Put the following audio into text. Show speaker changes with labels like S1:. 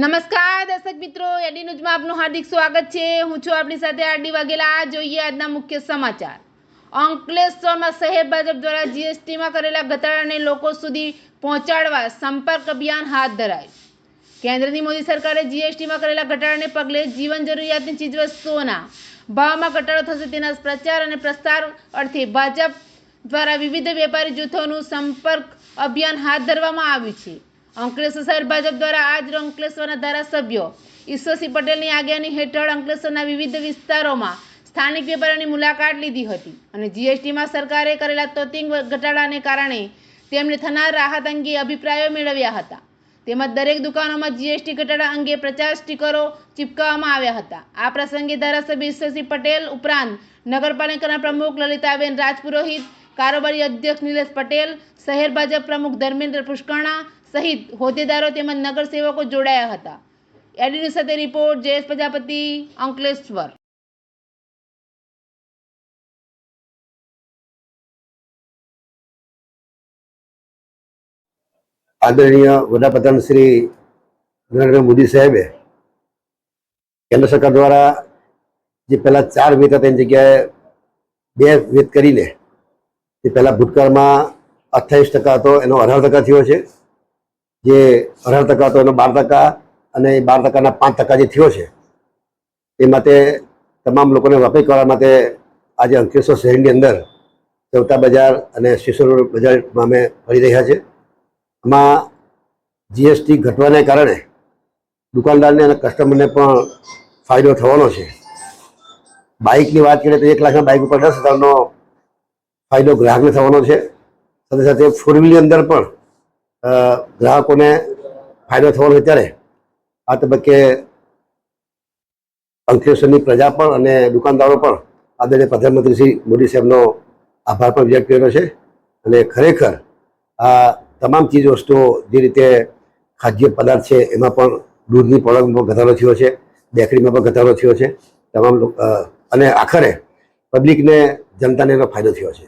S1: નમસ્કાર, દર્શક મિત્રો, એડી ન્યૂઝમાં આપનું હાર્દિક સ્વાગત છે. હું છું આપણી સાથે આરડી વાઘેલા. જોઈએ આજના મુખ્ય સમાચાર. અંકલેશ્વરમાં શહેર ભાજપ દ્વારા જીએસટીમાં કરેલા ઘટાડાને લોકો સુધી પહોંચાડવા સંપર્ક અભિયાન હાથ ધરાયું. કેન્દ્રની મોદી સરકારે જીએસટીમાં કરેલા ઘટાડાને પગલે જીવન જરૂરિયાતની ચીજવસ્તુઓના ભાવમાં ઘટાડો થશે તેના પ્રચાર અને પ્રસાર અર્થે ભાજપ દ્વારા વિવિધ વેપારી જૂથોનું સંપર્ક અભિયાન હાથ ધરવામાં આવ્યું છે. અંકલેશ્વર શહેર ભાજપ દ્વારા આજ અંકલેશ્વરના ધારાસભ્યો ઈશ્વરસિંહ પટેલની આગેવાની હેઠળ અંકલેશ્વરના વિવિધ વિસ્તારોમાં સ્થાનિક વેપારીઓની મુલાકાત લીધી હતી અને જીએસટીમાં સરકારે કરેલા તોતિંગ ઘટાડાને કારણે તેમને થનાર રાહત અંગે અભિપ્રાયો મેળવ્યા હતા. તેમજ દરેક દુકાનોમાં જીએસટી ઘટાડા અંગે પ્રચાર સ્ટીકરો ચિપકાવવામાં આવ્યા હતા. આ પ્રસંગે ધારાસભ્ય ઈશ્વરસિંહ પટેલ ઉપરાંત નગરપાલિકાના પ્રમુખ લલિતાબેન રાજપુરોહિત, કારોબારી અધ્યક્ષ નિલેશ પટેલ, શહેર ભાજપ પ્રમુખ ધર્મેન્દ્ર પુષ્કરણા સહિત હોદ્દેદારો તેમજ નગરસેવકો જોડાયા હતા. એડીની સાથે રિપોર્ટ, જયેશ પ્રજાપતિ અંકલેશ્વર
S2: આદરણીય વડાપ્રધાન શ્રી નરેન્દ્ર મોદી સાહેબે કેન્દ્ર સરકાર દ્વારા જે પહેલાં ચાર વેત હતા એની જગ્યાએ બે વેત કરીને જે પહેલા ભૂતકાળમાં અઠ્યાવીસ ટકા હતો, એનો અઢાર ટકા થયો છે. જે અઢાર ટકા હતો એનો બાર ટકા અને બાર ટકાના પાંચ ટકા જે થયો છે, એ માટે તમામ લોકોને વાપરી કરવા માટે આજે અંકલેશ્વર શહેરની અંદર ચૌટા બજાર અને રોડ બજારમાં અમે ફરી રહ્યા છે. આમાં જીએસટી ઘટવાને કારણે દુકાનદારને અને કસ્ટમરને પણ ફાયદો થવાનો છે. બાઇકની વાત કરીએ તો એક લાખના બાઇક ઉપર દસ હજારનો ફાયદો ગ્રાહકને થવાનો છે. સાથે સાથે ફોર વ્હીલની અંદર પણ ગ્રાહકોને ફાયદો થવાનો અત્યારે ત્યારે આ તબક્કે અંકલેશ્વરની પ્રજા પણ અને દુકાનદારો પણ આદરણીય પ્રધાનમંત્રી શ્રી મોદી સાહેબનો આભાર પણ વ્યક્ત કર્યો છે અને ખરેખર આ તમામ ચીજ વસ્તુઓ જે રીતે ખાદ્ય પદાર્થ છે એમાં પણ દૂધની પ્રોડક્ટમાં ઘટાડો થયો છે, બેકરીમાં પણ ઘટાડો થયો છે, તમામ અને આખરે પબ્લિકને, જનતાને એનો ફાયદો થયો છે.